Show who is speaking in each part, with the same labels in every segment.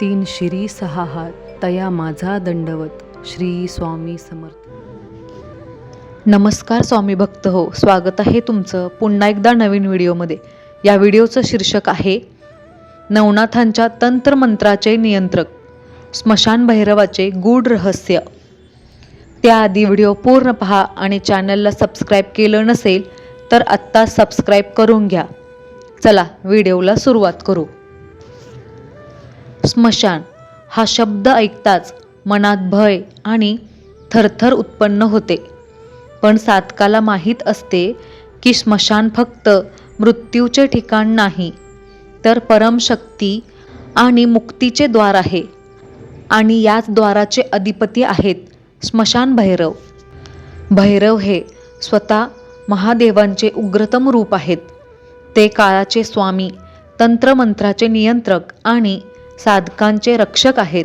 Speaker 1: तीन शिरी सहा हात तया माझा दंडवत श्री स्वामी समर्थ. नमस्कार स्वामी भक्त हो स्वागत आहे तुमचं पुन्हा एकदा नवीन व्हिडिओमध्ये. या व्हिडिओचं शीर्षक आहे नवनाथांच्या तंत्रमंत्राचे नियंत्रक स्मशान भैरवाचे गूढ रहस्य. त्याआधी व्हिडिओ पूर्ण पहा आणि चॅनलला सबस्क्राईब केलं नसेल तर आत्ता सबस्क्राईब करून घ्या. चला व्हिडिओला सुरुवात करू. स्मशान. हा शब्द ऐकताच मनात भय आणि थरथर उत्पन्न होते. पण सातकाला माहीत असते की स्मशान फक्त मृत्यूचे ठिकाण नाही तर परमशक्ती आणि मुक्तीचे द्वार आहे आणि याच द्वाराचे अधिपती आहेत स्मशान भैरव. भैरव हे स्वतः महादेवांचे उग्रतम रूप आहेत. ते काळाचे स्वामी तंत्रमंत्राचे नियंत्रक आणि साधकांचे रक्षक आहेत.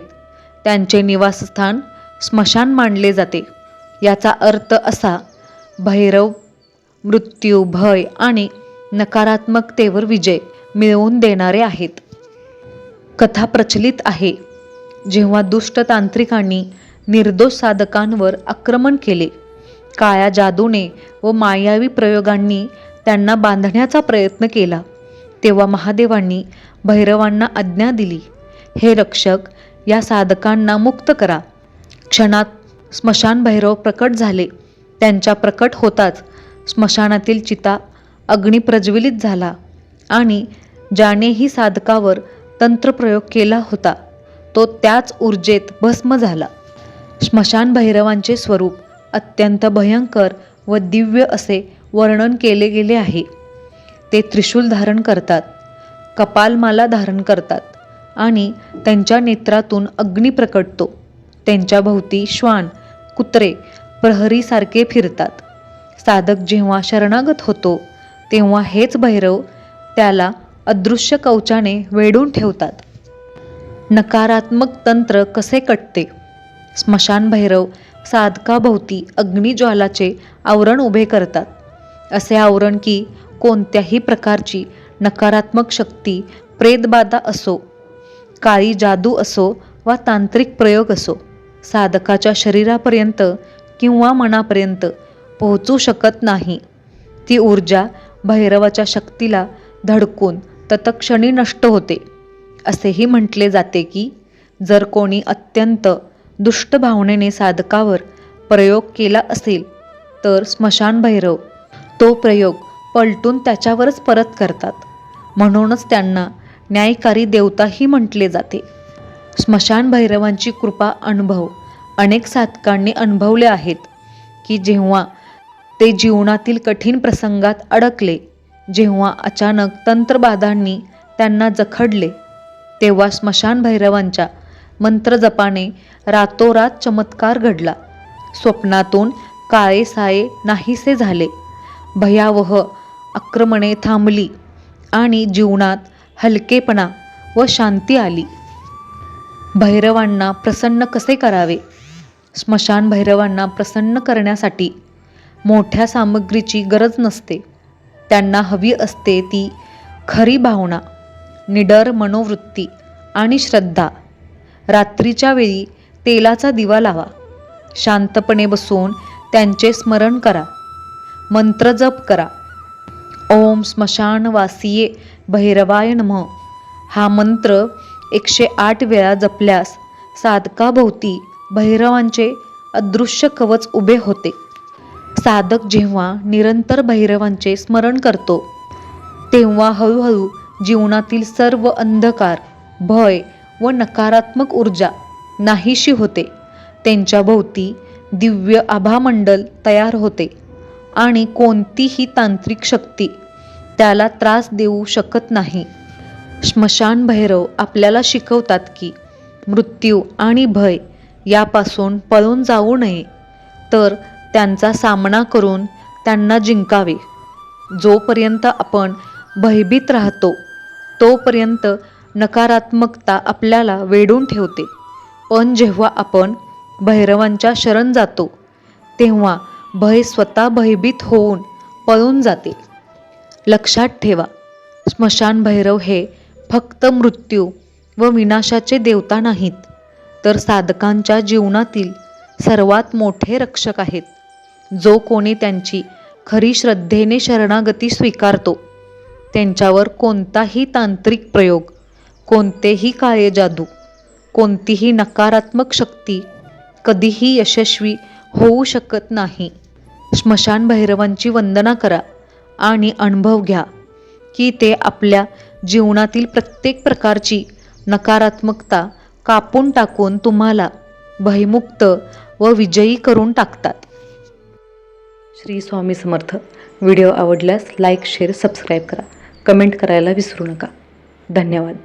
Speaker 1: त्यांचे निवासस्थान स्मशान मानले जाते. याचा अर्थ असा भैरव मृत्यू भय आणि नकारात्मकतेवर विजय मिळवून देणारे आहेत. कथा प्रचलित आहे. जेव्हा दुष्ट तांत्रिकांनी निर्दोष साधकांवर आक्रमण केले काळ्या जादूने व मायावी प्रयोगांनी त्यांना बांधण्याचा प्रयत्न केला तेव्हा महादेवांनी भैरवांना आज्ञा दिली हे रक्षक या साधकांना मुक्त करा. क्षणात स्मशान भैरव प्रकट झाले. त्यांच्या प्रकट होताच स्मशानातील चिता अग्नी प्रज्वलित झाला आणि ज्यानेही साधकावर तंत्रप्रयोग केला होता तो त्याच ऊर्जेत भस्म झाला. स्मशान भैरवांचे स्वरूप अत्यंत भयंकर व दिव्य असे वर्णन केले गेले आहे. ते त्रिशूल धारण करतात कपालमाला धारण करतात आणि त्यांच्या नेत्रातून अग्नी प्रकटतो. त्यांच्या भोवती श्वान कुत्रे प्रहरीसारखे फिरतात. साधक जेव्हा शरणागत होतो तेव्हा हेच भैरव त्याला अदृश्य कवचाने वेढून ठेवतात. नकारात्मक तंत्र कसे कटते? स्मशान भैरव साधकाभोवती अग्निज्वालाचे आवरण उभे करतात. असे आवरण की कोणत्याही प्रकारची नकारात्मक शक्ती प्रेतबाधा असो काळी जादू असो वा तांत्रिक प्रयोग असो साधकाच्या शरीरापर्यंत किंवा मनापर्यंत पोहोचू शकत नाही. ती ऊर्जा भैरवाच्या शक्तीला धडकून तत्क्षणी नष्ट होते. असेही म्हटले जाते की जर कोणी अत्यंत दुष्ट भावनेने साधकावर प्रयोग केला असेल तर स्मशान भैरव तो प्रयोग पलटून त्याच्यावरच परत करतात. म्हणूनच त्यांना न्यायकारी देवताही म्हटले जाते. स्मशान भैरवांची कृपा अनुभव. अनेक साधकांनी अनुभवले आहेत की जेव्हा ते जीवनातील कठीण प्रसंगात अडकले जेव्हा अचानक तंत्रबाधांनी त्यांना जखडले तेव्हा स्मशान भैरवांच्या मंत्रजपाने रातोरात चमत्कार घडला. स्वप्नातून काळे साये नाहीसे झाले. भयावह आक्रमणे थांबली आणि जीवनात हलकेपणा व शांती आली. भैरवांना प्रसन्न कसे करावे? स्मशान भैरवांना प्रसन्न करण्यासाठी मोठ्या सामग्रीची गरज नसते. त्यांना हवी असते ती खरी भावना निडर मनोवृत्ती आणि श्रद्धा. रात्रीच्या वेळी तेलाचा दिवा लावा. शांतपणे बसून त्यांचे स्मरण करा. मंत्र जप करा. ओम स्मशानवासिये भैरवाय नम. हा मंत्र एकशे आठ वेळा जपल्यास साधकाभोवती भैरवांचे अदृश्य कवच उभे होते. साधक जेव्हा निरंतर भैरवांचे स्मरण करतो तेव्हा हळूहळू जीवनातील सर्व अंधकार भय व नकारात्मक ऊर्जा नाहीशी होते. त्यांच्या भोवती दिव्य आभामंडल तयार होते आणि कोणतीही तांत्रिक शक्ती त्याला त्रास देऊ शकत नाही. स्मशान भैरव आपल्याला शिकवतात की मृत्यू आणि भय यापासून पळून जाऊ नये. तर त्यांचा सामना करून त्यांना जिंकावे. जोपर्यंत आपण भयभीत राहतो तोपर्यंत नकारात्मकता आपल्याला वेढून ठेवते. पण जेव्हा आपण भैरवांच्या शरण जातो तेव्हा भय स्वतः भयभीत होऊन पळून जाते. लक्षात ठेवा. स्मशान भैरव हे फक्त मृत्यू व विनाशाचे देवता नाहीत तर साधकांच्या जीवनातील सर्वात मोठे रक्षक आहेत. जो कोणी त्यांची खरी श्रद्धेने शरणागती स्वीकारतो त्यांच्यावर कोणताही तांत्रिक प्रयोग कोणतेही काळे जादू कोणतीही नकारात्मक शक्ती कधीही यशस्वी होऊ शकत नाही. स्मशान भैरवांची वंदना करा. आणि अनुभव घ्या की ते आपल्या जीवनातील प्रत्येक प्रकारची नकारात्मकता कापून टाकून तुम्हाला भयमुक्त व विजयी करून टाकतात. श्री स्वामी समर्थ. व्हिडिओ आवडल्यास लाईक शेअर सबस्क्राईब करा. कमेंट करायला विसरू नका. धन्यवाद.